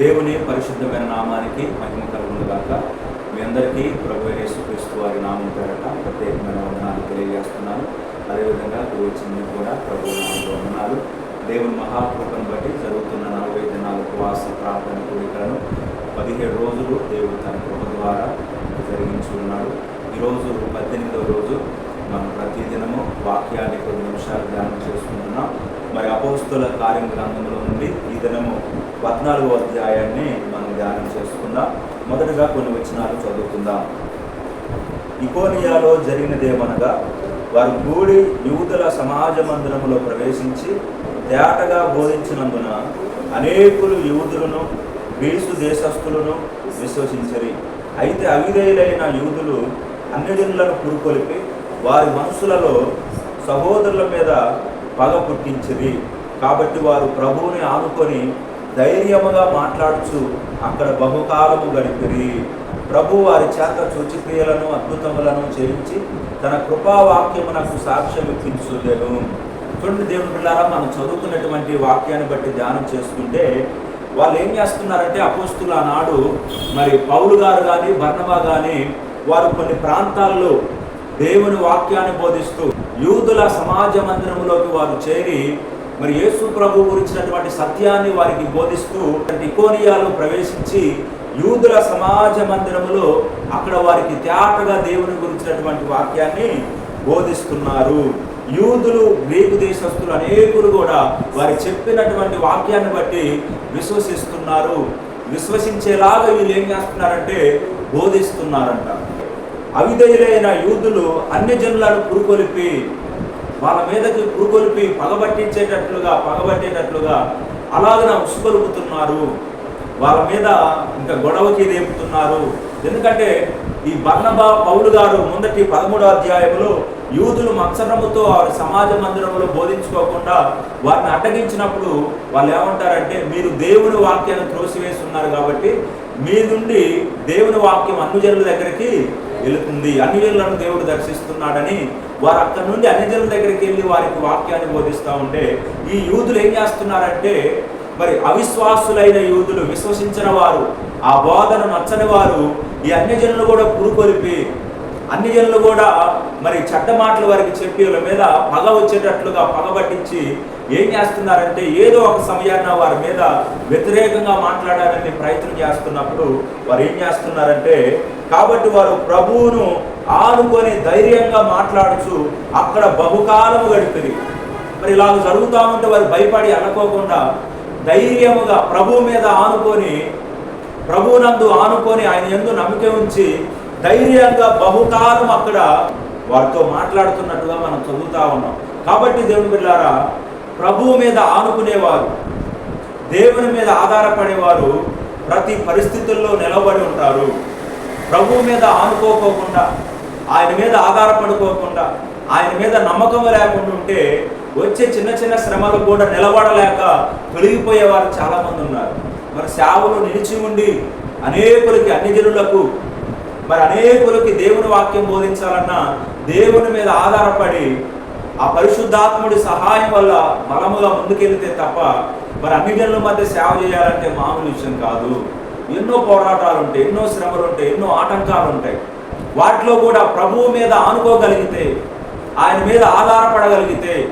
దేవుని పరిశుద్ధమైన నామానికి మహిమ కలుగునుగాక మీ అందరికీ ప్రభు యేసుక్రీస్తు వారి నామం పేరట ప్రత్యేకమైన వందనాలు తెలియజేస్తున్నాను. అదేవిధంగా వచ్చింది కూడా ప్రభు నామంలో వందనాలు. దేవుని మహాకృపను బట్టి జరుగుతున్న నలభై దినాల ఉపవాస ప్రార్థన కోరికలను పదిహేడు రోజులు దేవుడు తన కృప ద్వారా జరిగించి ఉన్నాడు. ఈరోజు పద్దెనిమిదవ రోజు మనం ప్రతిదినము వాక్యాన్ని కొన్ని నిమిషాలు ధ్యానం చేసుకుంటున్నాం. మరి అపోస్తుల కార్యం గ్రంథంలో నుండి ఈ దినము పద్నాలుగో అధ్యాయాన్ని మనం ధ్యానం చేసుకుందాం. మొదటగా కొన్ని వచనాలు చదువుకుందాం. ఇకోనియాలో జరిగినదేమనగా వారు కూడి యూదుల సమాజ మందిరములో ప్రవేశించి తేటగా బోధించినందున అనేకులు యూదులను గ్రీసు దేశస్థులను విశ్వసించరి. అయితే అవిధేయులైన యూదులు అన్ని పురుకొలిపి వారి మనసులలో సహోదరుల మీద పగ పుట్టించిరి. కాబట్టి వారు ప్రభువుని ఆనుకొని ధైర్యముగా మాట్లాడుచు అక్కడ బహుకాలము గడిపిరి. ప్రభు వారి చేత సూచిక్రియలను అద్భుతములను చేయించి తన కృపావాక్యమునకు సాక్ష్యం ఇప్పించులేను చూడండి దేవుని పిల్లారా మనం చదువుకున్నటువంటి వాక్యాన్ని బట్టి ధ్యానం చేసుకుంటే వాళ్ళు ఏం చేస్తున్నారంటే అపోస్తులు ఆనాడు మరి పౌలు గారు కానీ బర్ణమా కానీ వారు కొన్ని ప్రాంతాల్లో దేవుని వాక్యాన్ని బోధిస్తూ యూదుల సమాజ మందిరంలోకి వారు చేరి మరి యేసు ప్రభు గురించినటువంటి సత్యాన్ని వారికి బోధిస్తూ నికోనియాలో ప్రవేశించి యూదుల సమాజ మందిరములో అక్కడ వారికి తేటగా దేవుని గురించినటువంటి వాక్యాన్ని బోధిస్తున్నారు. యూదులు గ్రీకు దేశస్తులు అనేకులు కూడా వారి చెప్పినటువంటి వాక్యాన్ని బట్టి విశ్వసిస్తున్నారు. విశ్వసించేలాగా వీళ్ళు ఏం చేస్తున్నారంటే బోధిస్తున్నారంట. అవిధేయులైన యూదులు అన్ని జనులను పురుకొలిపి వాళ్ళ మీదకి పురుకొలిపి పగబట్టించేటట్లుగా పగబట్టేటట్లుగా అలాగన ఉసుకొలుపుతున్నారు వాళ్ళ మీద ఇంకా గొడవకి రేపుతున్నారు ఎందుకంటే ఈ బర్ణబా పౌలు గారు ముందటి పదమూడో అధ్యాయంలో యూదులు మత్సరముతో వారి సమాజ మందిరంలో బోధించుకోకుండా వారిని అడ్డగించినప్పుడు వాళ్ళు ఏమంటారంటే మీరు దేవుని వాక్యాన్ని త్రోసివేస్తున్నారు కాబట్టి మీ నుండి దేవుని వాక్యం అన్నిజనుల దగ్గరికి వెళుతుంది. అన్ని దేవుడు దర్శిస్తున్నాడని వారు అక్కడి నుండి అన్ని జనుల దగ్గరికి వెళ్ళి వారికి వాక్యాన్ని బోధిస్తూ ఉంటే ఈ యూదులు ఏం చేస్తున్నారంటే మరి అవిశ్వాసులైన యూదులు విశ్వసించిన వారు ఆ బోధన నచ్చని వారు ఈ అన్ని జనులు కూడా పురుకొలిపి అన్ని జనులు కూడా మరి చెడ్డ మాటలు వారికి చెప్పి వాళ్ళ మీద పగ వచ్చేటట్లుగా పగబట్టించి ఏం చేస్తున్నారంటే ఏదో ఒక సమయాన్ని వారి మీద వ్యతిరేకంగా మాట్లాడాలని ప్రయత్నం చేస్తున్నప్పుడు వారు ఏం చేస్తున్నారంటే కాబట్టి వారు ప్రభువును ఆనుకొని ధైర్యంగా మాట్లాడుచు అక్కడ బహుకాలము గడిపింది మరి ఇలా జరుగుతూ ఉంటే వారు భయపడి అనుకోకుండా ధైర్యముగా ప్రభు మీద ఆనుకొని ప్రభువునందు ఆనుకొని ఆయన ఎందు నమ్మిక ఉంచి ధైర్యంగా బహుకాలం అక్కడ వారితో మాట్లాడుతున్నట్టుగా మనం చదువుతా ఉన్నాం. కాబట్టి దేవుని బిడ్డారా ప్రభువు మీద ఆనుకునేవారు దేవుని మీద ఆధారపడేవారు ప్రతి పరిస్థితుల్లో నిలబడి ఉంటారు. ప్రభువు మీద ఆనుకోకోకుండా ఆయన మీద ఆధారపడుకోకుండా ఆయన మీద నమ్మకం లేకుండా ఉంటే వచ్చే చిన్న చిన్న శ్రమలు కూడా నిలబడలేక తొలగిపోయేవారు చాలామంది ఉన్నారు. మరి సేవలు నిలిచి ఉండి అనేకులకి అన్ని జనులకు మరి అనేకులకి దేవుని వాక్యం బోధించాలన్నా దేవుని మీద ఆధారపడి ఆ పరిశుద్ధాత్ముడి సహాయం వల్ల బలముగా ముందుకెళ్తే తప్ప మరి అన్ని జనుల మధ్య సేవ చేయాలంటే మామూలు విషయం కాదు. ఎన్నో పోరాటాలు ఉంటాయి ఎన్నో శ్రమలు ఉంటాయి ఎన్నో ఆటంకాలు ఉంటాయి. వాటిలో కూడా ప్రభువు మీద ఆనుకోగలిగితే ఆయన మీద ఆధారపడగలిగితే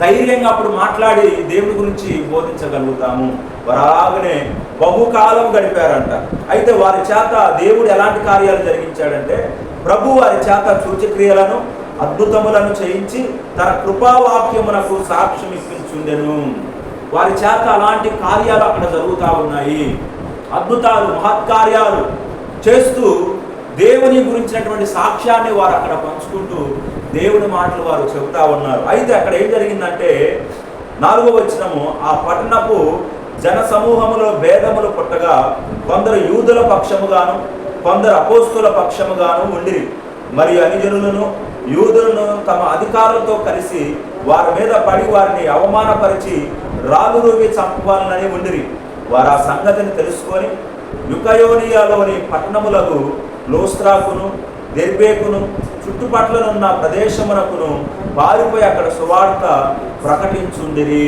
ధైర్యంగా అప్పుడు మాట్లాడి దేవుని గురించి బోధించగలుగుతాము. వారు బహుకాలం గడిపారంట. అయితే వారి చేత దేవుడు ఎలాంటి కార్యాలు జరిగించాడంటే ప్రభు వారి చేత సూచక్రియలను అద్భుతములను చేయించి తన కృపావాక్యమునకు సాక్ష్యం ఇప్పించుండెను. వారి చేత అలాంటి కార్యాలు అక్కడ జరుగుతూ ఉన్నాయి. అద్భుతాలు మహత్కార్యాలు చేస్తూ దేవుని గురించినటువంటి సాక్ష్యాన్ని వారు అక్కడ పంచుకుంటూ దేవుని మాటలు వారు చెబుతా ఉన్నారు. అయితే అక్కడ ఏం జరిగిందంటే నాలుగో వచ్చినము ఆ పట్టణపు జన సమూహములో భేదములు పుట్టగా కొందరు యూదుల పక్షముగాను కొందరు అపోస్తుల పక్షముగాను ఉండిరి. మరియు అనుజనులను యూదులను తమ అధికారులతో కలిసి వారి మీద పడి వారిని అవమానపరిచి రాళ్ళు రూపి చంపాలని ఉండిరి. వారు ఆ సంగతిని తెలుసుకొని యుకయోనియాలోని పట్టణములకు లోస్త్రాకును దెర్బేకును చుట్టుపట్లనున్న ప్రదేశమునకును పారిపోయి అక్కడ సువార్త ప్రకటించుందిరి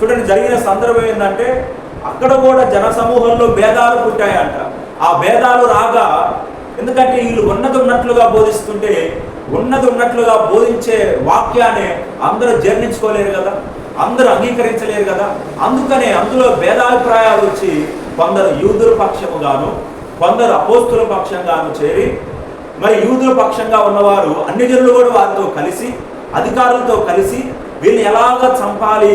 చూడండి జరిగిన సందర్భం ఏంటంటే అక్కడ కూడా జన సమూహంలో భేదాలు పుట్టాయంట. ఆ భేదాలు రాగా ఎందుకంటే వీళ్ళు ఉన్నది ఉన్నట్లుగా బోధిస్తుంటే ఉన్నది ఉన్నట్లుగా బోధించే వాక్యాన్ని అందరూ జీర్ణించుకోలేరు కదా? అందరూ అంగీకరించలేరు కదా? అందుకనే అందులో భేదాభిప్రాయాలు వచ్చి కొందరు యూదుల పక్షముగాను కొందరు అపోస్తుల పక్షంగాను చేరి మరి యూదుల పక్షంగా ఉన్నవారు అన్ని జనులు కూడా వారితో కలిసి అధికారులతో కలిసి వీళ్ళని ఎలాగ చంపాలి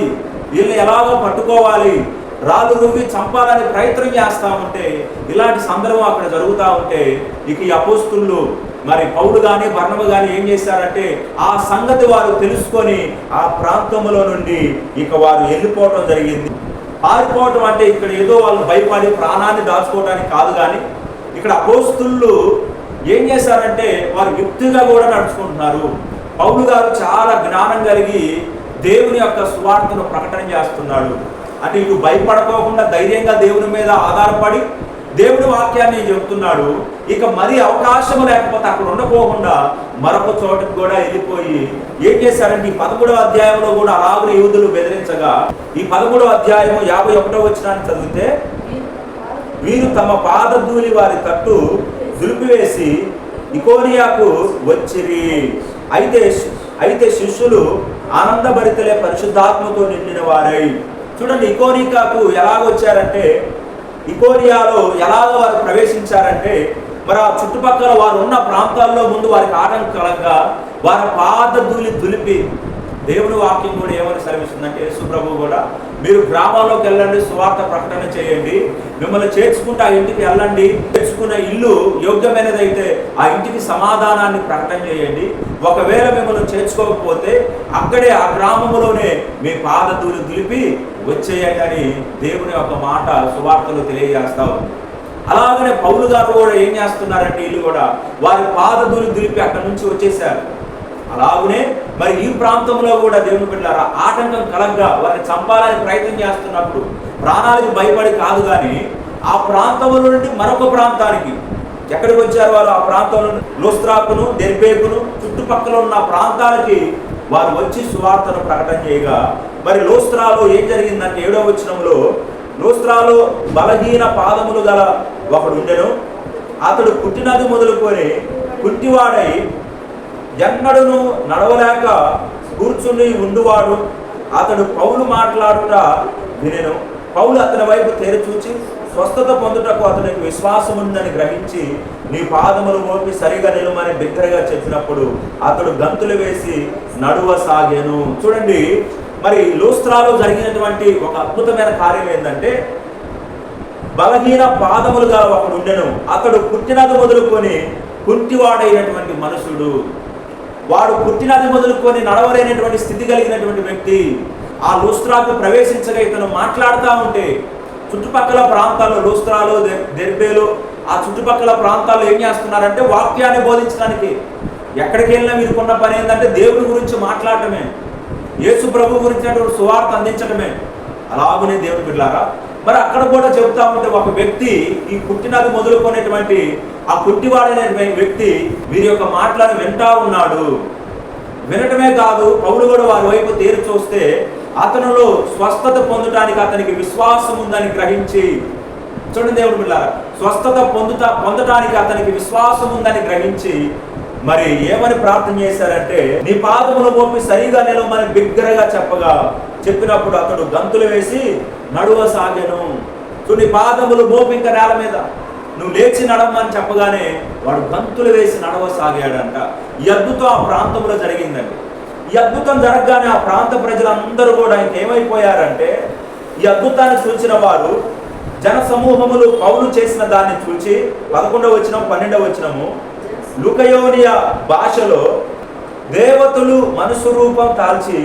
వీళ్ళని ఎలాగ పట్టుకోవాలి రాళ్ళు రువ్వి చంపాలని ప్రయత్నం చేస్తా ఉంటే ఇలాంటి సందర్భం అక్కడ జరుగుతూ ఉంటే ఇక ఈ అపోస్తులు మరి పౌలు కానీ బర్ణము కానీ ఏం చేశారంటే ఆ సంగతి వారు తెలుసుకొని ఆ ప్రాంతంలో నుండి ఇక వారు వెళ్ళిపోవడం జరిగింది. పారిపోవటం అంటే ఇక్కడ ఏదో వాళ్ళు భయపడి ప్రాణాన్ని దాచుకోవడానికి కాదు కానీ ఇక్కడ అపోస్తులు ఏం చేశారంటే వారు యుక్తిగా కూడా నడుచుకుంటున్నారు. పౌలు గారు చాలా జ్ఞానం కలిగి దేవుని యొక్క సువార్తను ప్రకటన చేస్తున్నాడు. అంటే ఇటు భయపడకోకుండా ధైర్యంగా దేవుని మీద ఆధారపడి దేవుడి వాక్యాన్ని చెబుతున్నాడు ఇక మరి అవకాశం లేకపోతే అక్కడ ఉండకోకుండా మరొక చోటుకు కూడా వెళ్ళిపోయి ఏం చేశారంటే ఈ పదమూడవ అధ్యాయంలో కూడా అలాగున యూదులు బెదిరించగా ఈ పదమూడవ అధ్యాయం యాభై ఒకటో వచ్చినాన్ని చదివితే వీరు తమ పాదధూలి వారి తట్టు దులిపివేసి ఇకోనియాకు వచ్చిరి. అయితే అయితే శిష్యులు ఆనందభరితలే పరిశుద్ధాత్మతో నిండిన వారై. చూడండి ఇకోనికాకు ఎలాగ వచ్చారంటే ఇకోనియాలో ఎలాగ వారు ప్రవేశించారంటే మరి ఆ చుట్టుపక్కల వారు ఉన్న ప్రాంతాల్లో ముందు వారికి ఆటంకలంగా వారి పాదధూళి దులిపి దేవుని వాక్యం కూడా ఏమని సెలవిస్తుందంటే యేసుప్రభు కూడా మీరు గ్రామాల్లోకి వెళ్ళండి సువార్త ప్రకటన చేయండి. మిమ్మల్ని చేర్చుకుంటే ఆ ఇంటికి వెళ్ళండి. చేర్చుకున్న ఇల్లు యోగ్యమైనదైతే ఆ ఇంటికి సమాధానాన్ని ప్రకటన చేయండి. ఒకవేళ మిమ్మల్ని చేర్చుకోకపోతే అక్కడే ఆ గ్రామంలోనే మీ పాదధూళి దులిపి వచ్చేయండి అని దేవుని యొక్క మాట సువార్తలు తెలియజేస్తా. ఉంది అలాగనే పౌలు గారు కూడా ఏం చేస్తున్నారంటే వీళ్ళు కూడా వారి పాదధూళి దులిపి అక్కడి నుంచి వచ్చేసారు. అలాగనే మరి ఈ ప్రాంతంలో కూడా దేవుని బిడ్డారా ఆటంకం కలగ్గా వారిని చంపాలని ప్రయత్నం చేస్తున్నప్పుడు ప్రాణాలకు భయపడి కాదు కానీ ఆ ప్రాంతంలో నుండి మరొక ప్రాంతానికి. ఎక్కడికి వచ్చారు వారు ఆ ప్రాంతంలో లోస్త్రాకును దెర్బేకును చుట్టుపక్కల ఉన్న ప్రాంతాలకి వారు వచ్చి సువార్తను ప్రకటన చేయగా మరి లోస్త్రాలో ఏం జరిగిందంటే ఏడో వచ్చినంలో లోస్త్రాలో బలహీన పాదములు గల ఒకడు ఉండెను. అతడు పుట్టినది మొదలుకొని పుట్టివాడై ఎన్నడును నడవలేక కూర్చుని ఉండువాడు. అతడు పౌలు మాట్లాడుట వినెను. పౌలు అతని వైపు తెరచూచి స్వస్థత పొందుటకు అతనికి విశ్వాసం ఉందని గ్రహించి నీ పాదములు మోపి సరిగా నిలమని బిగ్గరగా చెప్పినప్పుడు అతడు గంతులు వేసి నడువ సాగాను చూడండి మరి లూస్త్రాలో జరిగినటువంటి ఒక అద్భుతమైన కార్యం ఏంటంటే బలహీన పాదములు గల ఒకడు ఉండెను. అతడు పుట్టినది మొదలుకొని కుంటివాడైనటువంటి మనుషుడు. వాడు పుట్టినది మొదలుకొని నడవలేనటువంటి స్థితి కలిగినటువంటి వ్యక్తి ఆ లూస్త్రాకు ప్రవేశించగా ఇతను మాట్లాడుతూ ఉంటే చుట్టుపక్కల ప్రాంతాల్లో లూస్త్రాలు దెర్బేలు ఆ చుట్టుపక్కల ప్రాంతాల్లో ఏం చేస్తున్నారంటే వాక్యాన్ని బోధించడానికి. ఎక్కడికి వెళ్ళినా కొన్న పని ఏంటంటే దేవుడి గురించి మాట్లాడటమే. యేసు ప్రభు గురించినటువంటి సువార్త అందించడమే అలాగనే దేవుడు బిడ్డారా మరి అక్కడ కూడా చెప్తా ఉంటే ఒక వ్యక్తి ఈ పుట్టినది మొదలుకునేటువంటి ఆ పుట్టివాడైన వ్యక్తి వీరి యొక్క మాటలను వింటా ఉన్నాడు. వినటమే కాదు పౌరుడు కూడా వారి వైపు తీరు చూస్తే అతనిలో స్వస్థత పొందటానికి అతనికి విశ్వాసం ఉందని గ్రహించి చూడండి దేవుడు పిల్లారా స్వస్థత పొందుతా పొందటానికి అతనికి విశ్వాసం ఉందని గ్రహించి మరి ఏమని ప్రార్థన చేశారంటే నీ పాదములు మోపి సరిగా నిలవమని బిగ్గరగా చెప్పగా చెప్పినప్పుడు అతడు గంతులు వేసి నడువ సాగాను. సో నీ పాదములు మోపింక నేల మీద. నువ్వు లేచి నడవమని చెప్పగానే వాడు గంతులు వేసి నడవసాగాడంట ఈ అద్భుతం ఆ ప్రాంతంలో జరిగిందండి. ఈ అద్భుతం జరగగానే ఆ ప్రాంత ప్రజలందరూ కూడా ఏమైపోయారంటే ఈ అద్భుతాన్ని చూసిన వారు జన సమూహములు పౌలు చేసిన దాన్ని చూచి పదకొండవ వచ్చిన పన్నెండవ వచ్చినము లుకయోనియ భాషలో దేవతలు మనసు రూపం తాల్చి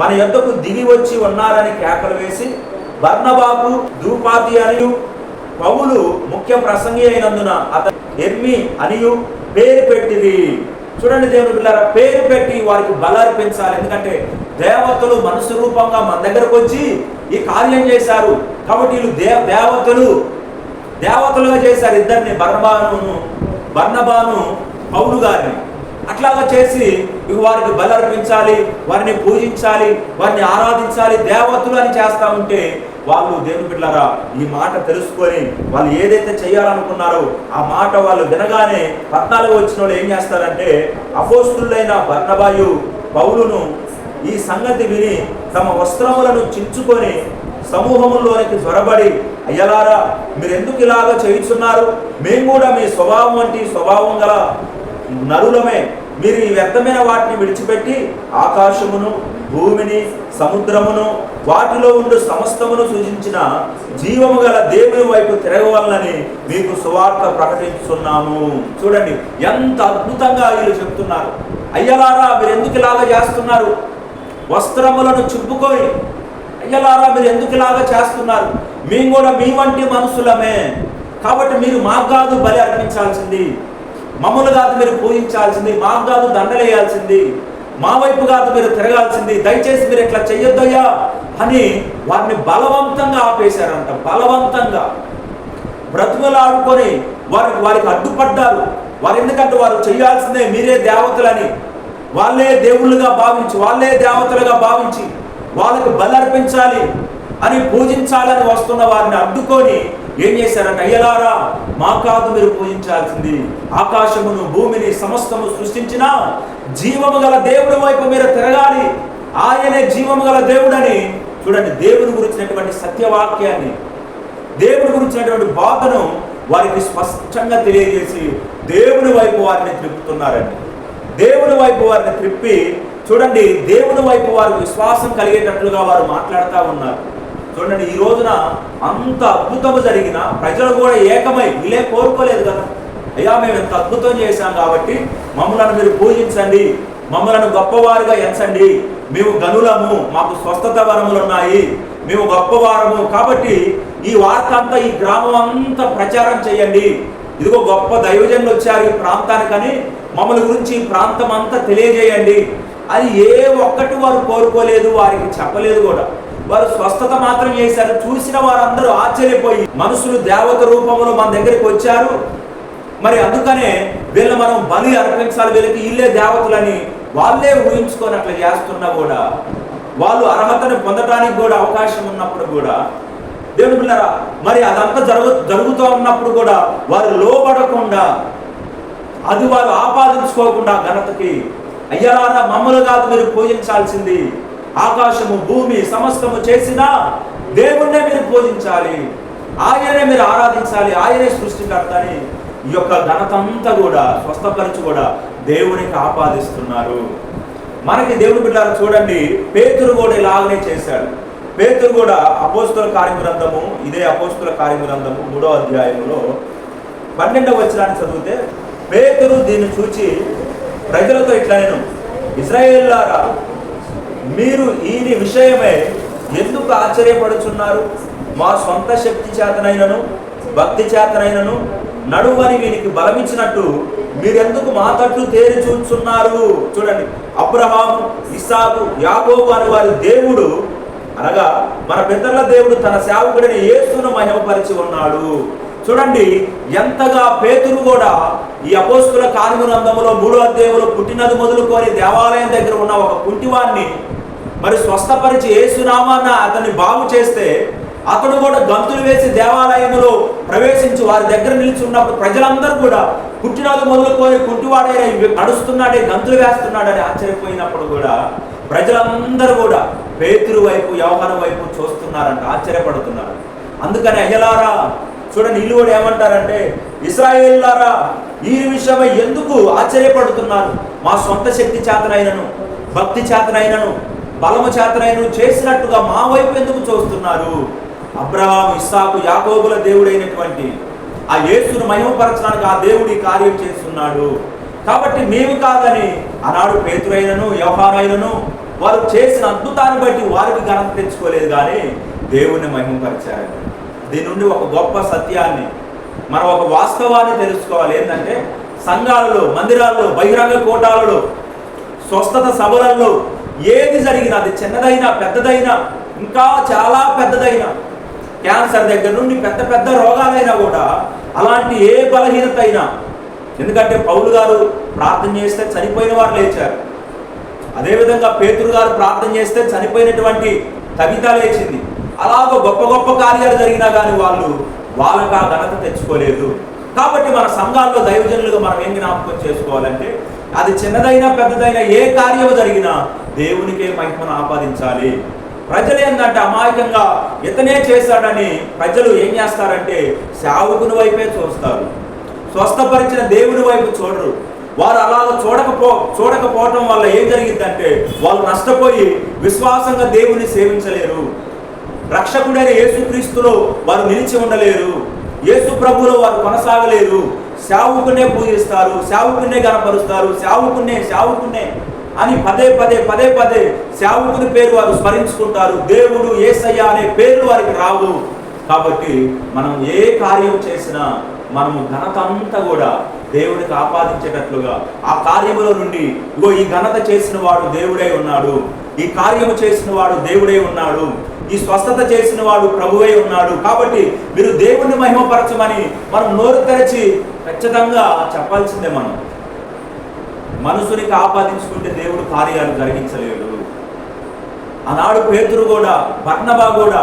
మన యొద్దకు దిగి వచ్చి ఉన్నారని కేకలు వేసి బర్ణబాబు దూపాతి అనియు పౌలు ముఖ్య ప్రసంగి అయినందున అతను ఎర్మి అనియు పేరు పెట్టింది. చూడండి దేవుని పిల్లల పేరు పెట్టి వారికి బలర్పించాలి. ఎందుకంటే దేవతలు మనుషు రూపంగా మన దగ్గరకు వచ్చి ఈ కార్యం చేశారు. కాబట్టి వీళ్ళు దే దేవతలు దేవతలుగా చేశారు ఇద్దరిని బర్ణబాను బర్ణబాను పౌలు గారిని. అట్లాగా చేసి ఇవి వారికి బలర్పించాలి వారిని పూజించాలి వారిని ఆరాధించాలి దేవతలు అని చేస్తా ఉంటే వాళ్ళు దేవుని బిడ్డలారా ఈ మాట తెలుసుకొని వాళ్ళు ఏదైతే చేయాలనుకున్నారో ఆ మాట వాళ్ళు వినగానే పద్నాలుగు వచ్చిన వాళ్ళు ఏం చేస్తారంటే అపోస్తులైన బర్ణబాయు పౌలును ఈ సంగతి విని తమ వస్త్రములను చించుకొని సమూహంలోనికి జ్వరబడి అయ్యలారా మీరు ఎందుకు ఇలాగ చేయుచున్నారు? మేము కూడా మీ స్వభావం వంటి స్వభావం గల నరులమే. మీరు ఈ వ్యర్థమైన వాటిని విడిచిపెట్టి ఆకాశమును భూమిని సముద్రమును వాటిలో ఉండు సమస్తమును సూచించిన జీవము గల దేవుని వైపు తిరగవాలని మీకు సువార్త ప్రకటిస్తున్నాము చూడండి ఎంత అద్భుతంగా వీళ్ళు చెప్తున్నారు. అయ్యలారా మీరు ఎందుకు ఇలాగ చేస్తున్నారు? వస్త్రములను చుప్పుకొని అయ్యలారా మీరు ఎందుకు ఇలాగ చేస్తున్నారు? మేము కూడా మీ వంటి మనుషులమే. కాబట్టి మీరు మాకు కాదు బలి అర్పించాల్సింది. మమ్మల్ని కాదు మీరు పూజించాల్సింది. మాకు కాదు దండలేయాల్సింది మా వైపు కాదు మీరు తిరగాల్సింది. దయచేసి మీరు ఇట్లా చెయ్యొద్దయ్యా అని వారిని బలవంతంగా ఆపేశారంట. బలవంతంగా. బ్రతుకులాడుకొని వారి వారికి అడ్డుపడ్డారు. వారు ఎందుకంటే వారు చేయాల్సిందే మీరే దేవతలని. వాళ్ళే దేవుళ్ళుగా భావించి వాళ్ళే దేవతలుగా భావించి వాళ్ళకి బలర్పించాలి అని పూజించాలని వస్తున్న వారిని అడ్డుకొని ఏం చేశారంటే అయ్యలారా మా కాదు మీరు పూజించాల్సింది. ఆకాశమును భూమిని సమస్తము సృష్టించిన జీవము గల దేవుడి వైపు మీరు తిరగాలి. ఆయనే జీవము గల దేవుడని. చూడండి దేవుని గురించినటువంటి సత్యవాక్యాన్ని. దేవుని గురించినటువంటి బాధను వారికి స్పష్టంగా తెలియజేసి దేవుని వైపు వారిని త్రిప్పుతున్నారండి. దేవుని వైపు వారిని త్రిప్పి చూడండి దేవుని వైపు వారు విశ్వాసం కలిగేటట్లుగా వారు మాట్లాడుతూ ఉన్నారు. చూడండి ఈ రోజున అంత అద్భుతము జరిగిన ప్రజలు కూడా ఏకమై వీళ్ళే కోరుకోలేదు కదా. అయ్యా మేము ఎంత అద్భుతం చేశాం కాబట్టి మమ్మలను మీరు పూజించండి మమ్మలను గొప్పవారుగా ఎంచండి. మేము గనులము మాకు స్వస్థత వరములు ఉన్నాయి. మేము గొప్పవారము కాబట్టి ఈ వార్త అంతా ఈ గ్రామం అంతా ప్రచారం చేయండి. ఇదిగో గొప్ప దైవజనులు వచ్చారు ఈ ప్రాంతానికని మమ్మల్ని గురించి ఈ ప్రాంతం అంతా తెలియజేయండి. అది ఏ ఒక్కటి వారు కోరుకోలేదు వారికి చెప్పలేదు కూడా. వారు స్వస్థత మాత్రం చేశారు. చూసిన వారందరూ ఆశ్చర్యపోయి మనుషులు దేవత రూపంలో మన దగ్గరికి వచ్చారు. మరి అందుకనే వీళ్ళు మనం బలి అర్పించాలి. వీళ్ళకి ఇల్లే దేవతలని వాళ్ళే ఊహించుకొని అట్లా చేస్తున్నా కూడా వాళ్ళు అర్హతను పొందడానికి కూడా అవకాశం ఉన్నప్పుడు కూడా. దేవుడు పిల్లరా మరి అదంతా జరుగు జరుగుతూ ఉన్నప్పుడు కూడా వారు లోబడకుండా అది వారు ఆపాదించుకోకుండా ఘనతకి అయ్యలారా మమ్మల్ని కాదు మీరు పూజించాల్సింది ఆకాశము భూమి సమస్తము చేసిన దేవుణ్ణే మీరు పూజించాలి ఆయనే మీరు ఆరాధించాలి. ఆయనే సృష్టికర్తని ఈ యొక్క ఘనతంతా కూడా స్వస్థపరచు కూడా దేవునికి ఆపాదిస్తున్నారు మనకి దేవుని బిడ్డారు చూడండి పేతురు కూడా ఇలాగనే చేశాడు. పేతురు కూడా అపోస్తుల కార్యగ్రంథము ఇదే అపోస్తుల కార్యగ్రంథము మూడో అధ్యాయంలో పన్నెండవ వచనాన్ని చదివితే పేతురు దీన్ని చూచి ప్రజలతో ఇట్లా నేను ఇజ్రాయేల్లారా మీరు ఈ విషయమై ఎందుకు ఆశ్చర్యపడుచున్నారు? మా సొంత శక్తి చేతనైనను భక్తి చేతనైనను నడువని వీనికి బలమిచ్చినట్టు మీరెందుకు మా తట్టు తేరి చూచున్నారు చూడండి. అబ్రహాము ఇస్సాకు యాగోబు అని వారి దేవుడు అనగా మన పితరుల దేవుడు తన సేవకుడిని యేసును మహిమపరిచి ఉన్నాడు. చూడండి ఎంతగా పేతురు కూడా ఈ అపోస్తుల కార్యగ్రంథములో మూడో అధ్యాయంలో పుట్టినది మొదలుకొని దేవాలయం దగ్గర ఉన్న ఒక కుంటివాన్ని మరి స్వస్థపరిచి ఏసునామాన అతన్ని బాగు చేస్తే అతడు కూడా గంతులు వేసి దేవాలయంలో ప్రవేశించి వారి దగ్గర నిలిచున్నప్పుడు ప్రజలందరూ కూడా పుట్టినది మొదలుకొని కుంటివాడే నడుస్తున్నాడే గంతులు వేస్తున్నాడని ఆశ్చర్యపోయినప్పుడు కూడా ప్రజలందరూ కూడా పేతురు వైపు యవహన వైపు చూస్తున్నారంట ఆశ్చర్యపడుతున్నారు. అందుకని అయ్యలారా చూడండి ఇల్లు కూడా ఏమంటారంటే ఇస్రాయేల్లారా ఈ విషయమై ఎందుకు ఆశ్చర్యపడుతున్నారు? మా సొంత శక్తి చేతనైనను భక్తి చేతనైనను బలము చేతనైన చేసినట్టుగా మా వైపు ఎందుకు చూస్తున్నారు? అబ్రహాం ఇస్సాకు యాకోబుల దేవుడైనటువంటి ఆ యేసును మహిమపరచడానికి ఆ దేవుడి కార్యం చేస్తున్నాడు. కాబట్టి మేము కాదని ఆనాడు పేతురైనను వ్యవహారైనను వారు చేసిన అద్భుతాన్ని బట్టి వారికి ఘనత తెచ్చుకోలేదు కానీ దేవుణ్ణి మహిమపరిచారు. దీని నుండి ఒక గొప్ప సత్యాన్ని మనం ఒక వాస్తవాన్ని తెలుసుకోవాలి. ఏంటంటే సంఘాలలో మందిరాల్లో బహిరంగ కోటాలలో స్వస్థత సభలలో ఏది జరిగినా అది చిన్నదైనా పెద్దదైనా ఇంకా చాలా పెద్దదైనా క్యాన్సర్ దగ్గర నుండి పెద్ద పెద్ద రోగాలైనా కూడా అలాంటి ఏ బలహీనత అయినా ఎందుకంటే పౌలు గారు ప్రార్థన చేస్తే చనిపోయిన వారు లేచారు. అదేవిధంగా పేతురు గారు ప్రార్థన చేస్తే చనిపోయినటువంటి కవిత లేచింది. అలాగ గొప్ప గొప్ప కార్యాలు జరిగినా కానీ వాళ్ళు వాళ్ళకి ఆ ఘనత తెచ్చుకోలేదు. కాబట్టి మన సంఘాల్లో దైవజనులుగా మనం ఏం జ్ఞాపకం చేసుకోవాలంటే అది చిన్నదైనా పెద్దదైనా ఏ కార్యము జరిగినా దేవునికే మహిమను ఆపాదించాలి. ప్రజలు ఏంటంటే అమాయకంగా ఇతనే చేశాడని ప్రజలు ఏం చేస్తారంటే సేవకుని వైపే చూస్తారు. స్వస్థపరిచిన దేవుని వైపు చూడరు. వారు అలా చూడకపో చూడకపోవటం వల్ల ఏం జరిగిందంటే వాళ్ళు నష్టపోయి విశ్వాసంగా దేవుని సేవించలేరు. రక్షకుడైన యేసుక్రీస్తులో వారు నిలిచి ఉండలేరు. యేసు ప్రభులో వారు కొనసాగలేరు. సేవకునే పూజిస్తారు సేవకునే గనపరుస్తారు సేవకునే సేవకునే అని పదే పదే పదే పదే సేవకుని పేరు వారు స్మరించుకుంటారు. దేవుడు ఏసయ్య అనే పేర్లు వారికి రావు. కాబట్టి మనం ఏ కార్యం చేసినా మనము ఘనత అంతా కూడా దేవునికి ఆపాదించేటట్లుగా ఆ కార్యములో నుండి ఇగో ఈ ఘనత చేసిన వాడు దేవుడై ఉన్నాడు. ఈ కార్యము చేసిన వాడు దేవుడై ఉన్నాడు. ఈ స్వస్థత చేసిన వాడు ప్రభువై ఉన్నాడు. కాబట్టి మీరు దేవుణ్ణి మహిమపరచమని మనం నోరు తెరచి ఖచ్చితంగా చెప్పాల్సిందే మనం. మనసునికి ఆపాదించుకుంటే దేవుడు కార్యాలు జరిగించలేడు. ఆనాడు పేతురు కూడా బర్ణబా కూడా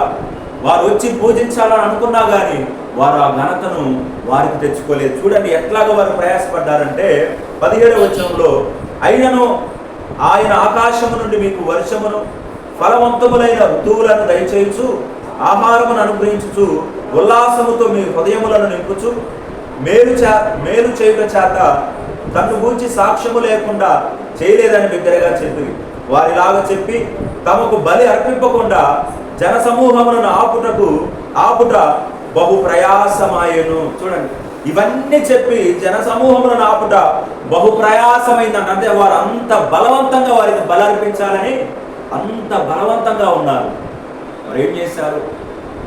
వారు వచ్చి పూజించాలని అనుకున్నా కానీ వారు ఆ ఘనతను వారికి తెచ్చుకోలేదు. చూడండి ఎట్లాగ వారు ప్రయాసపడ్డారంటే పదిహేడవ వచనంలో అయినను ఆయన ఆకాశము నుండి మీకు వర్షమును ఫలవంతములైన ఋతువులను దయచేయచ్చు ఆహారమును అనుగ్రహించుచు ఉల్లాసముతో మీ హృదయములను నింపుచు మేలు చే మేలు చేయుట చేత తను గూర్చి సాక్ష్యము లేకుండా చేయలేదని బిగ్గరగా చెప్పి వారిలాగా చెప్పి తమకు బలి అర్పింపకుండా జన సమూహములను ఆపుటకు ఆపుట బహు ప్రయాసమాయను. చూడండి. ఇవన్నీ చెప్పి జన సమూహములను ఆపుట బహు ప్రయాసమైందంట. అంటే వారు అంత బలవంతంగా వారికి బలర్పించాలని అంత బలవంతంగా ఉన్నారు మరి ఏం చేశారు?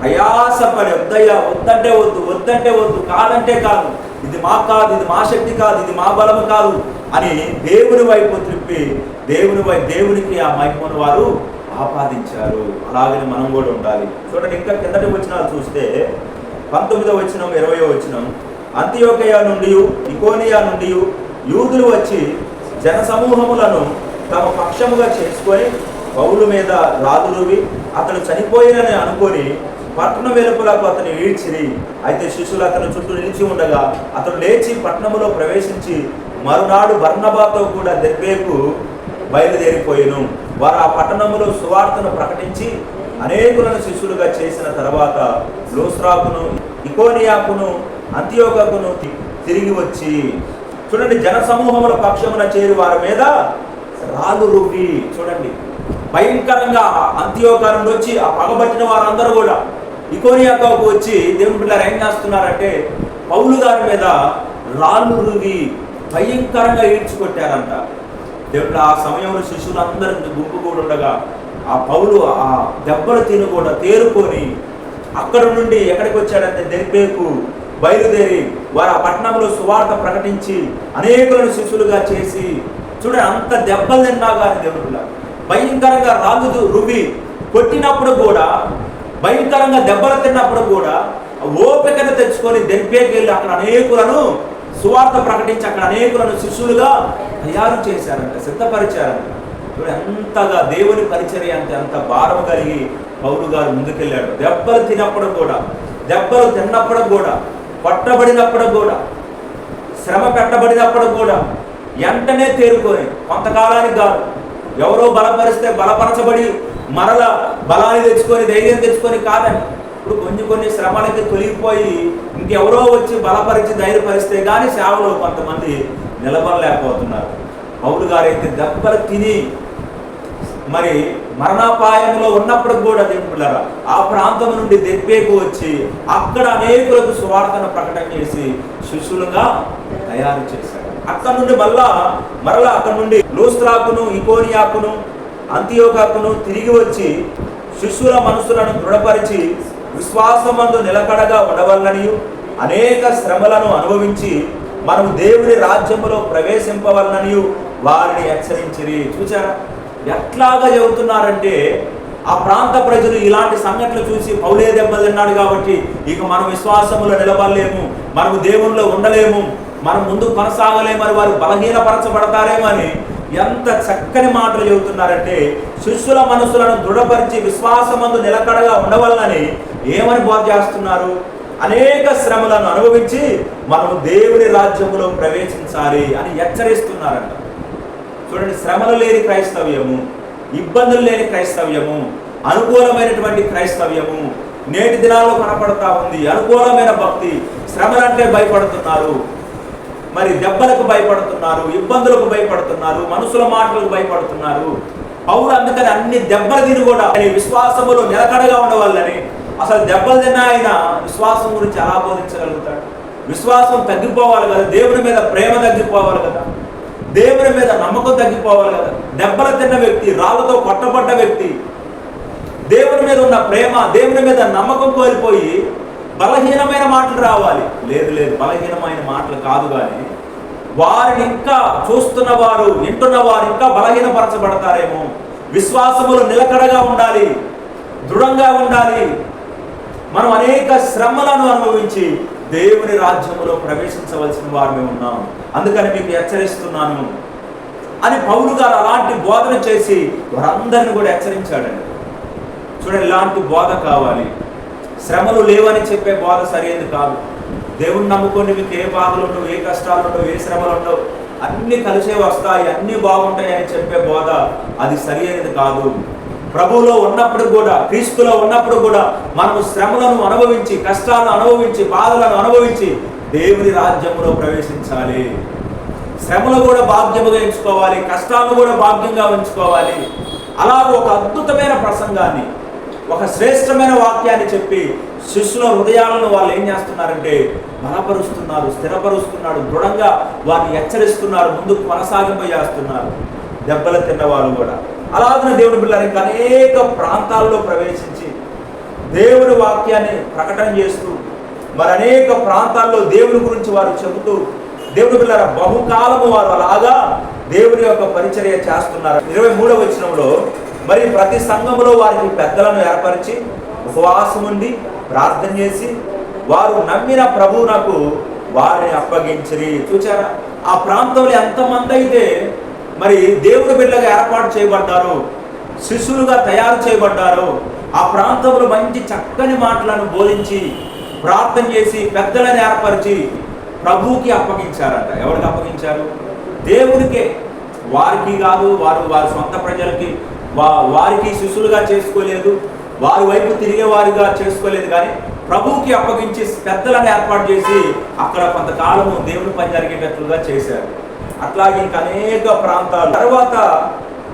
ప్రయాసపడి వద్దయ్యా వద్దంటే వద్దు వద్దంటే వద్దు కాదంటే కాదు. ఇది మా కాదు ఇది మా శక్తి కాదు ఇది మా బలము కాదు అని దేవుని వైపు త్రిప్పి దేవుని వైపు దేవునికి ఆ మహిమను వారు ఆపాదించారు. అలాగని మనం కూడా ఉండాలి. చూడండి ఇంకా కిందటి వచనాలు చూస్తే పంతొమ్మిదో వచ్చినం ఇరవయో వచ్చినం అంత్యోకయ నుండి ఇకోనియా నుండి యూదులు వచ్చి జన సమూహములను తమ పక్షముగా చేసుకొని పౌలు మీద రాదురువి అతడు చనిపోయినని అనుకొని పట్టణం వెలుపులకు అతను ఈడ్చిరి. అయితే శిష్యులు అతను చుట్టూ నిలిచి ఉండగా అతను లేచి పట్టణములో ప్రవేశించి మరునాడు బర్ణబాతో కూడా దెబ్బేకు బయలుదేరిపోయాను. వారు ఆ పట్టణములో సువార్తను ప్రకటించి అనేకులను శిష్యులుగా చేసిన తర్వాత లోస్రాకును ఇకోనియాకును అంత్యోకకును తి- తిరిగి వచ్చి చూడండి జన సమూహముల పక్షమున చేరి వారి మీద రాళ్ళు రువ్వి. చూడండి భయంకరంగా అంత్యోకారంలో వచ్చి ఆ పగబట్టిన వారందరూ కూడా ఇకోనియాకు వచ్చి దేవుని పిల్లలు ఏం చేస్తున్నారంటే పౌలు గారి మీద రాళ్ళు రువి భయంకరంగా ఈడ్చుకొట్టారంట దేవుడు ఆ సమయంలో శిష్యులందరినీ గుంపు కూడా ఉండగా ఆ పౌలు ఆ దెబ్బలు తిని కూడా తేరుకొని అక్కడ నుండి ఎక్కడికి వచ్చాడంటే దెబ్బేకు బయలుదేరి వారు ఆ పట్టణంలో సువార్త ప్రకటించి అనేకులను శిష్యులుగా చేసి చూడండి అంత దెబ్బలు తిన్నా కానీ దేవుడులా భయంకరంగా రాజు రువి కొట్టినప్పుడు కూడా భయంకరంగా దెబ్బలు తిన్నప్పుడు కూడా ఓపికను తెచ్చుకొని దెబ్బేకి వెళ్ళి అక్కడ అనేకులను సువార్త ప్రకటించి అక్కడ అనేకులను శిష్యులుగా తయారు చేశారంట సిద్ధపరిచారంట. ఇప్పుడు ఎంతగా దేవుని పరిచర్య అంటే అంత భారం కలిగి పౌరు గారు ముందుకెళ్ళాడు. దెబ్బలు తినప్పుడు కూడా దెబ్బలు తిన్నప్పుడు కూడా పట్టబడినప్పుడు కూడా శ్రమ పెట్టబడినప్పుడు కూడా వెంటనే తేరుకొని కొంతకాలానికి కాదు ఎవరో బలపరిస్తే బలపరచబడి మరల బలాన్ని తెచ్చుకొని ధైర్యం తెచ్చుకొని కాదని ఇప్పుడు కొన్ని కొన్ని శ్రమలకి తొలగిపోయి ఇంకెవరో వచ్చి బలపరిచి ధైర్యపరిస్తే కానీ సేవలో కొంతమంది నిలబడలేకపోతున్నారు. పౌరు గారు అయితే దెబ్బలు తిని మరి మరణాపాయంలో ఉన్నప్పుడు కూడా దేవుడులారా ఆ ప్రాంతం నుండి దెబ్బేకు వచ్చి అక్కడ అనేకులకు సువార్తను ప్రకటన చేసి శిష్యులుగా తయారు చేశారు. అక్కడ నుండి మళ్ళా మరలా అక్కడ నుండి లూస్త్రాకును ఇకోనియాకును అంత్యోకాకును తిరిగి వచ్చి శిష్యుల మనసులను దృఢపరిచి విశ్వాసమందు నిలకడగా ఉండవలనని అనేక శ్రమలను అనుభవించి మనము దేవుని రాజ్యములో ప్రవేశింపవలనని వారిని హెచ్చరించిరి. చూచారా? ఎట్లాగా చెబుతున్నారంటే ఆ ప్రాంత ప్రజలు ఇలాంటి సంఘటనలు చూసి పౌలే దెబ్బతిన్నాడు కాబట్టి ఇక మనం విశ్వాసములో నిలబడలేము మనము దేవునిలో ఉండలేము మనం ముందు కొనసాగలేమని వారు బలహీనపరచబడతారేమో అని ఎంత చక్కని మాటలు చెబుతున్నారంటే శిష్యుల మనసులను దృఢపరిచి విశ్వాసమందు నిలకడగా ఉండవల్లని ఏమని బోధ చేస్తున్నారు? అనేక శ్రమలను అనుభవించి మనము దేవుని రాజ్యములో ప్రవేశించాలి అని హెచ్చరిస్తున్నారంట. చూడండి శ్రమలు లేని క్రైస్తవ్యము ఇబ్బందులు లేని క్రైస్తవ్యము అనుకూలమైనటువంటి క్రైస్తవ్యము నేటి దినాల్లో కనపడతా ఉంది. అనుకూలమైన భక్తి శ్రమలంటే భయపడుతున్నారు. మరి దెబ్బలకు భయపడుతున్నారు ఇబ్బందులకు భయపడుతున్నారు మనుషుల మాటలకు భయపడుతున్నారు. పౌరు అందుకని అన్ని దెబ్బలు తిని కూడా విశ్వాసములో నిలకడగా ఉండవాలని అసలు దెబ్బలు తిన్న ఆయన విశ్వాసం గురించి ఎలా బోధించగలుగుతాడు? విశ్వాసం తగ్గిపోవాలి కదా దేవుని మీద ప్రేమ తగ్గిపోవాలి కదా. దేవుని మీద నమ్మకం తగ్గిపోవాలి కదా. దెబ్బలు తిన్న వ్యక్తి రాళ్ళతో కొట్టబడ్డ వ్యక్తి. దేవుని మీద ఉన్న ప్రేమ దేవుని మీద నమ్మకం కోల్పోయి బలహీనమైన మాటలు రావాలి. లేదు లేదు బలహీనమైన మాటలు కాదు కానీ వారిని ఇంకా చూస్తున్న వారు వింటున్న వారు ఇంకా బలహీనపరచబడతారేమో. విశ్వాసములు నిలకడగా ఉండాలి దృఢంగా ఉండాలి. మనం అనేక శ్రమలను అనుభవించి దేవుని రాజ్యములో ప్రవేశించవలసిన వారమే ఉన్నాం. అందుకని మీకు హెచ్చరిస్తున్నాను అని పౌలు గారు అలాంటి బోధన చేసి వారందరిని కూడా హెచ్చరించాడండి. చూడండి ఇలాంటి బోధ కావాలి. శ్రమలు లేవని చెప్పే బోధ సరైనది కాదు. దేవుణ్ణి నమ్ముకొని మీకు ఏ బాధలు ఉండవు ఏ కష్టాలు ఉండవు ఏ శ్రమలు ఉండవు అన్ని కలిసే వస్తాయి అన్ని బాగుంటాయి అని చెప్పే బోధ అది సరైనది కాదు. ప్రభువులో ఉన్నప్పుడు కూడా క్రీస్తులో ఉన్నప్పుడు కూడా మనము శ్రమలను అనుభవించి కష్టాలను అనుభవించి బాధలను అనుభవించి దేవుని రాజ్యంలో ప్రవేశించాలి. శ్రమలు కూడా భాగ్యముగా ఎంచుకోవాలి కష్టాలను కూడా భాగ్యంగా ఉంచుకోవాలి. అలా ఒక అద్భుతమైన ప్రసంగాన్ని ఒక శ్రేష్టమైన వాక్యాన్ని చెప్పి శిష్యుల హృదయాలను వాళ్ళు ఏం చేస్తున్నారంటే బలపరుస్తున్నారు స్థిరపరుస్తున్నారు దృఢంగా వారిని హెచ్చరిస్తున్నారు ముందుకు కొనసాగింప చేస్తున్నారు దెబ్బలు తిన్నవాళ్ళు కూడా. అలాగే దేవుని పిల్లలకి అనేక ప్రాంతాల్లో ప్రవేశించి దేవుని వాక్యాన్ని ప్రకటన చేస్తూ మరి అనేక ప్రాంతాల్లో దేవుని గురించి వారు చెబుతూ దేవుని పిల్లల బహుకాలము వారు అలాగా దేవుని యొక్క పరిచర్య చేస్తున్నారు. ఇరవై మూడవ వచనంలో మరి ప్రతి సంఘములో వారికి పెద్దలను ఏర్పరిచి ఉపవాసం ఉండి ప్రార్థన చేసి వారు నమ్మిన ప్రభువునకు వారిని అప్పగించిరి. చూచారా? ఆ ప్రాంతంలో ఎంతమంది అయితే మరి దేవుని బిడ్డగా ఏర్పాటు చేయబడ్డారు శిష్యులుగా తయారు చేయబడ్డారు ఆ ప్రాంతంలో మంచి చక్కని మాటలను బోధించి ప్రార్థన చేసి పెద్దలను ఏర్పరిచి ప్రభువుకి అప్పగించారట. ఎవరికి అప్పగించారు? దేవునికే. వారికి కాదు వారు వారి సొంత ప్రజలకి. వా వారికి శిష్యులుగా చేసుకోలేదు. వారి వైపు తిరిగే వారిగా చేసుకోలేదు. కానీ ప్రభువుకి అప్పగించి పెద్దలను ఏర్పాటు చేసి అక్కడ కొంతకాలము దేవుని పని జరిగేటట్లుగా చేశారు. అట్లాగే ఇంకా అనేక ప్రాంతాలు. తర్వాత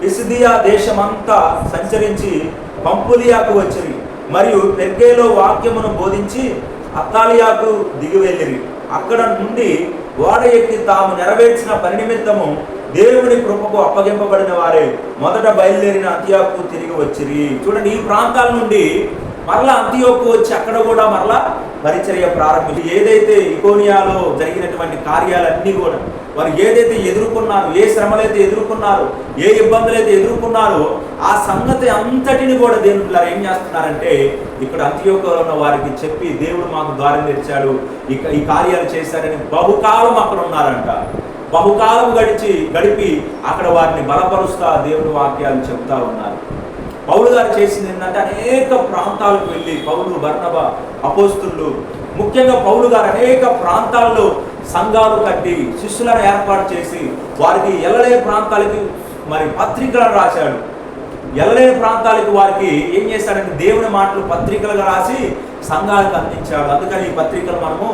ఇసిదియా దేశమంతా సంచరించి పంపులియాకు వచ్చింది. మరియు పెర్గేలో వాక్యమును బోధించి అత్తాలియాకు దిగి వెళ్ళిరి అక్కడ నుండి ఓడ ఎక్కి తాము నెరవేర్చిన పని నిమిత్తము దేవుని కృపకు అప్పగింపబడిన వారే మొదట బయలుదేరిన అంత్యాకు తిరిగి వచ్చిరి. చూడండి ఈ ప్రాంతాల నుండి మరలా అంత్యోకు వచ్చి అక్కడ కూడా మరలా పరిచర్య ప్రారంభించి ఏదైతే ఇకోనియాలో జరిగినటువంటి కార్యాలన్నీ కూడా వారు ఏదైతే ఎదుర్కొన్నారో ఏ శ్రమలైతే ఎదుర్కొన్నారో ఏ ఇబ్బందులు అయితే ఎదుర్కొన్నారో ఆ సంగతి అంతటిని కూడా దేవుడు ఏం చేస్తున్నారంటే ఇక్కడ అంత్యోకలో ఉన్న వారికి చెప్పి దేవుడు మాకు ద్వారం తెచ్చాడు ఇక ఈ కార్యాలు చేశారని బహుకాలం అక్కడ ఉన్నారంట. బహుకాలం గడిచి గడిపి అక్కడ వారిని బలపరుస్తా దేవుడు వాక్యాలు చెప్తా ఉన్నారు. పౌలు గారు చేసింది ఏంటంటే అనేక ప్రాంతాలకు వెళ్ళి పౌలు బర్ణబ అపోస్తులు ముఖ్యంగా పౌలు గారు అనేక ప్రాంతాల్లో సంఘాలు కట్టి శిష్యులను ఏర్పాటు చేసి వారికి ఎల్లలేని ప్రాంతాలకి మరి పత్రికలను రాశాడు. ఎల్లలేని ప్రాంతాలకు వారికి ఏం చేశాడంటే దేవుని మాటలు పత్రికలుగా రాసి సంఘాలకు అందించాడు. అందుకని ఈ పత్రికలు మనము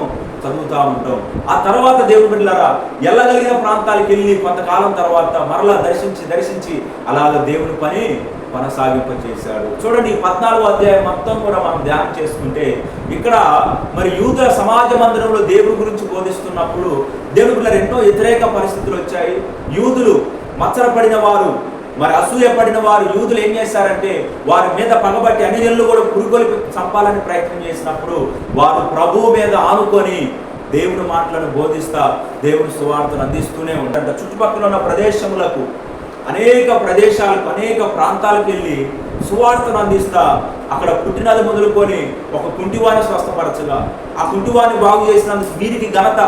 చదువుతూ ఉంటాం. ఆ తర్వాత దేవుని బిడ్డలారా ఎల్లగలిగిన ప్రాంతాలకు వెళ్ళి కొంతకాలం తర్వాత మరలా దర్శించి దర్శించి అలా దేవుని పని కొనసాగింప చేశాడు చూడండి పద్నాలుగు అధ్యాయం మొత్తం కూడా మనం ధ్యానం చేసుకుంటే ఇక్కడ మరి యూద సమాజ మందిరంలో దేవుని గురించి బోధిస్తున్నప్పుడు దేవుని పిల్లలు ఎన్నో వ్యతిరేక పరిస్థితులు వచ్చాయి. యూదులు మచ్చరపడిన వారు మరి అసూయపడిన వారు యూదులు ఏం చేశారంటే వారి మీద పగబట్టి అన్ని నెలలు కూడా పురుగొలిపి చంపాలని ప్రయత్నం చేసినప్పుడు వారు ప్రభువు మీద ఆనుకొని దేవుని మాటలను బోధిస్తా దేవుని సువార్తను అందిస్తూనే ఉంటారు. చుట్టుపక్కల ఉన్న ప్రదేశములకు అనేక ప్రదేశాలకు అనేక ప్రాంతాలకు వెళ్ళి సువార్తను అందిస్తా అక్కడ పుట్టినది మొదలుకొని ఒక కుంటివాణి స్వస్థపరచగా ఆ కుంటివాణి బాగు చేసినందుకు వీరికి ఘనత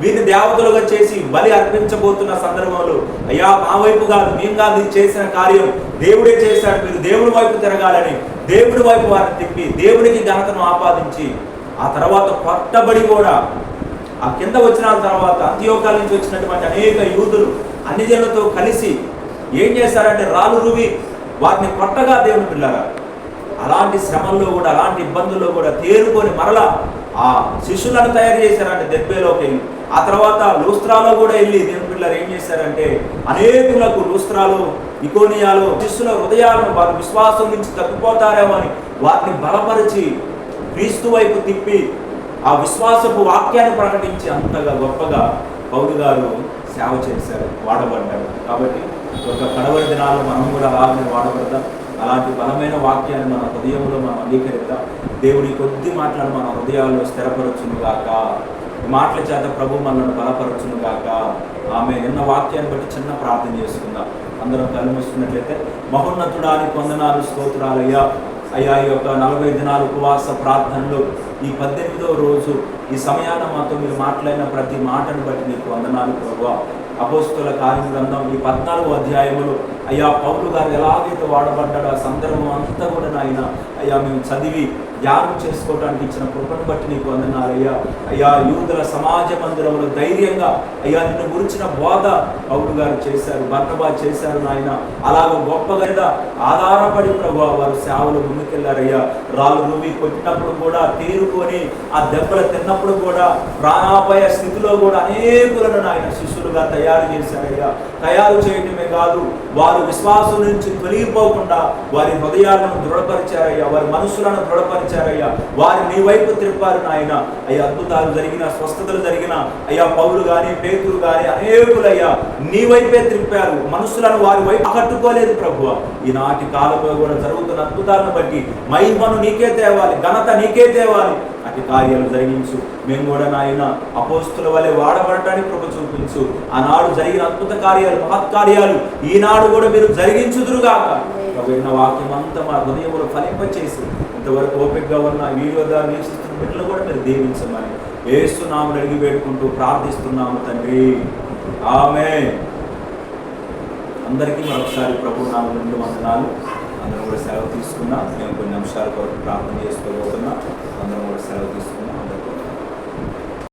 వీరిని దేవతలుగా చేసి బలి అర్పించబోతున్న సందర్భంలో అయ్యా మా వైపు కాదు మేము కాదు ఇది చేసిన కార్యం దేవుడే చేశాడు మీరు దేవుడి వైపు తిరగాలని దేవుడి వైపు వారిని తిప్పి దేవుడికి ఘనతను ఆపాదించి ఆ తర్వాత కొట్టబడి కూడా ఆ కింద వచ్చిన తర్వాత అంత్యోకాల నుంచి వచ్చినటువంటి అనేక యూదులు అన్ని జనులతో కలిసి ఏం చేశారంటే రాళ్ళు రువి వారిని కొట్టగా దేవుని పిల్లరా అలాంటి శ్రమంలో కూడా అలాంటి ఇబ్బందుల్లో కూడా తేరుకొని మరలా ఆ శిష్యులను తయారు చేశారంటే దెబ్బేలోకి వెళ్ళి. ఆ తర్వాత లూస్త్రాలో కూడా వెళ్ళి దేవుని పిల్లలు ఏం చేశారంటే అనేకులకు లూస్త్రాలు ఇకోనియాలు శిష్యుల హృదయాలను వారి విశ్వాసం నుంచి తప్పిపోతారేమో అని వారిని బలపరిచి క్రీస్తు వైపు తిప్పి ఆ విశ్వాసపు వాక్యాన్ని ప్రకటించి అంతగా గొప్పగా పౌరు గారు సేవ చేశారు వాడబడ్డారు. కాబట్టి ఒక కడవరి దినాల్లో మనం కూడా అలాగే వాడబడతాం. అలాంటి బలమైన వాక్యాన్ని మన హృదయంలో మనం అంగీకరిద్దాం. దేవుడి కొద్ది మాటలను మన హృదయాల్లో స్థిరపరచును గాక. మాటల చేత ప్రభు మనల్ని బలపరచును గాక. ఆమె నిన్న వాక్యాన్ని బట్టి చిన్న ప్రార్థన చేసుకుందాం. అందరం కళ్ళు మహోన్నతుడానికి పొందనాలు స్తోత్రాలయ్యా. అయ్యా ఈ యొక్క నలభై దినాలు ఉపవాస ప్రార్థనలు ఈ పద్దెనిమిదవ రోజు ఈ సమయాన మాతో మీరు మాట్లాడిన ప్రతి మాటను బట్టి నీకు వందనాలు ప్రభు. అపోస్తుల కార్యం గ్రంథం ఈ పద్నాలుగు అధ్యాయములు. అయ్యా పౌరులు గారు ఎలాగైతే వాడబడ్డాడో ఆ సందర్భం అంతా కూడా నాయన అయ్యా మేము చదివి ధ్యానం చేసుకోవడానికి ఇచ్చిన కృపను బట్టి నీకు వందనాలయ్యా అయ్యా. యూదుల సమాజ మందిరంలో ధైర్యంగా అయ్యా నిన్ను గురించిన బోధ పౌరు గారు చేశారు భర్తబా చేశారు నాయన. అలాగ గొప్పగా ఆధారపడి ప్రభు వారు సేవలు ముందుకెళ్ళారయ్యా. రాళ్ళు నువ్వు కొట్టినప్పుడు కూడా తీరుకొని ఆ దెబ్బలు తిన్నప్పుడు కూడా ప్రాణాపాయ స్థితిలో కూడా అనేకులను నాయన శిష్యులుగా తయారు చేశారయ్యా. తయారు చేయటమే కాదు వారు విశ్వాసం నుంచి తొలగిపోకుండా వారి హృదయాలను దృఢపరిచారయ్యా వారి మనసులను దృఢపరిచారయ్యా వారి నీ వైపు త్రిప్పారు నాయన. అయ్యా అద్భుతాలు జరిగిన స్వస్థతలు జరిగిన అయ్యా పౌలు కానీ పేతులు కానీ అనేకులయ్యా నీ వైపే త్రిప్పారు. మనసులను వారి వైపు ఆకట్టుకోలేదు ప్రభు ఈనాటి కాలంలో కూడా జరుగుతున్న అద్భుతాలను బట్టి మహిమను నీకే తేవాలి ఘనత నీకే తేవాలి. అటు కార్యాలు జరిగించు. మేము కూడా నాయన అపోస్తుల వలె వాడబడటానికి కృప చూపించు. ఆనాడు జరిగిన అద్భుత కార్యాలు మహత్కార్యాలు ఈనాడు కూడా మీరు జరిగించుదురుగాక. విన్న వాక్యం అంతా మా హృదయంలో ఫలింపచేసి ఇంతవరకు ఓపికగా ఉన్న వీడియో ద్వారా వీక్షిస్తున్న బిడ్డలు కూడా మీరు దీవించమని వేస్తున్నాము అడిగి వేడుకుంటూ ప్రార్థిస్తున్నాము తండ్రి. ఆమె అందరికీ మరొకసారి ప్రభు నామ రెండు వందనాలు. అందరం కూడా సెలవు తీసుకున్నాం మేము కొన్ని అంశాల కొరకు ప్రార్థన చేసుకోబోతున్నాం అందరం కూడా సెలవు తీసుకున్నాం